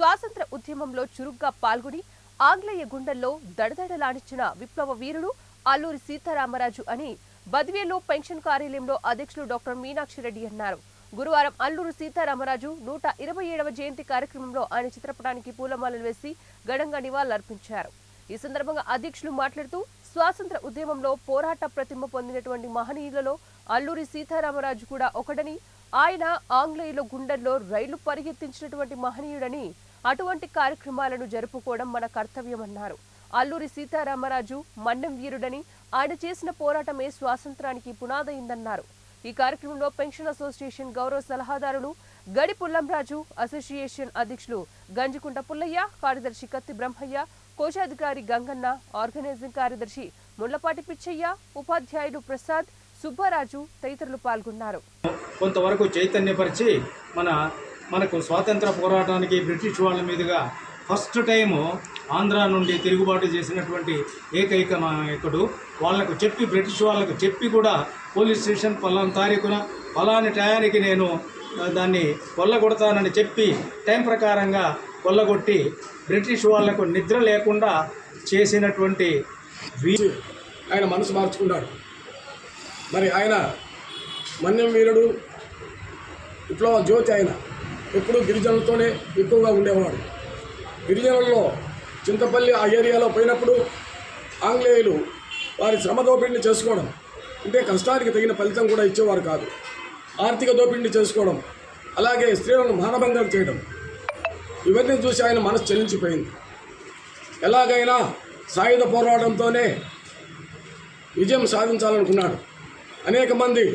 స్వాతంత్ర ఉద్యమంలో చురుగ్గా పాల్గొని ఆంగ్లేయ గుండెల్లో దడదడలాడించిన విప్లవ వీరుడు అల్లూరి సీతారామరాజు అని బద్వేలో పెన్షన్ కార్యాలయంలో అధ్యక్షులు డాక్టర్ మీనాక్షి రెడ్డి అన్నారు. గురువారం అల్లూరు సీతారామరాజు నూట ఇరవై ఏడవ జయంతి కార్యక్రమంలో ఆయన చిత్రపటానికి పూలమాలలు వేసి ఘనంగా నివాళులర్పించారు. ఈ సందర్భంగా అధ్యక్షులు మాట్లాడుతూ స్వాతంత్ర ఉద్యమంలో పోరాట ప్రతిమ పొందినటువంటి మహనీయులలో అల్లూరి సీతారామరాజు కూడా ఒకడని ఆయన ఆంగ్లేయుల గుండెల్లో రైలు పరిగెత్తించినటువంటి మహనీయుడని అటువంటి కార్యక్రమాలను జరుపుకోవడం మన కర్తవ్యమన్నారు. అల్లూరి సీతారామరాజు మన్నం వీరుడని ఆయన చేసిన పోరాటమే స్వాతంత్రానికి పునాదైందన్నారు. ఈ కార్యక్రమంలో పెన్షన్ అసోసియేషన్ గౌరవ సలహాదారులు గడి పుల్లంరాజు అసోసియేషన్ అధ్యక్షులు గంజికుంట పుల్లయ్య కార్యదర్శి కత్తి బ్రహ్మయ్య కోశాధికారి గంగన్న ఆర్గనైజింగ్ కార్యదర్శి ముళ్ళపాటి పిచ్చయ్య ఉపాధ్యాయులు ప్రసాద్ సుబ్బరాజు తదితరులు పాల్గొన్నారు. కొంతవరకు చైతన్యపరిచి మన మనకు స్వాతంత్ర పోరాటానికి బ్రిటిష్ వాళ్ళ మీదుగా ఫస్ట్ టైము ఆంధ్ర నుండి తిరుగుబాటు చేసినటువంటి ఏకైక నాయకుడు. వాళ్ళకు చెప్పి బ్రిటిష్ వాళ్ళకు చెప్పి కూడా పోలీస్ స్టేషన్ పలానా తారీఖున పలాని టయానికి నేను దాన్ని కొల్లగొడతానని చెప్పి టైం ప్రకారంగా కొల్లగొట్టి బ్రిటిష్ వాళ్ళకు నిద్ర లేకుండా చేసినటువంటి వీ ఆయన మనసు మార్చుకున్నాడు. మరి ఆయన మన్యం వీరుడు విప్లవ జ్యోతి ఆయన ఎప్పుడూ గిరిజనులతోనే ఎక్కువగా ఉండేవాడు. గిరిజనుల్లో చింతపల్లి ఆ ఏరియాలో పోయినప్పుడు ఆంగ్లేయులు వారి శ్రమ దోపిడిని చేసుకోవడం అంటే కష్టానికి తగిన ఫలితం కూడా ఇచ్చేవారు కాదు. ఆర్థిక దోపిడిని చేసుకోవడం అలాగే స్త్రీలను మానభంగం చేయడం ఇవన్నీ చూసి ఆయన మనసు చెల్లించిపోయింది. ఎలాగైనా సాయుధ పోరాటంతోనే విజయం సాధించాలనుకున్నాడు. అనేక మంది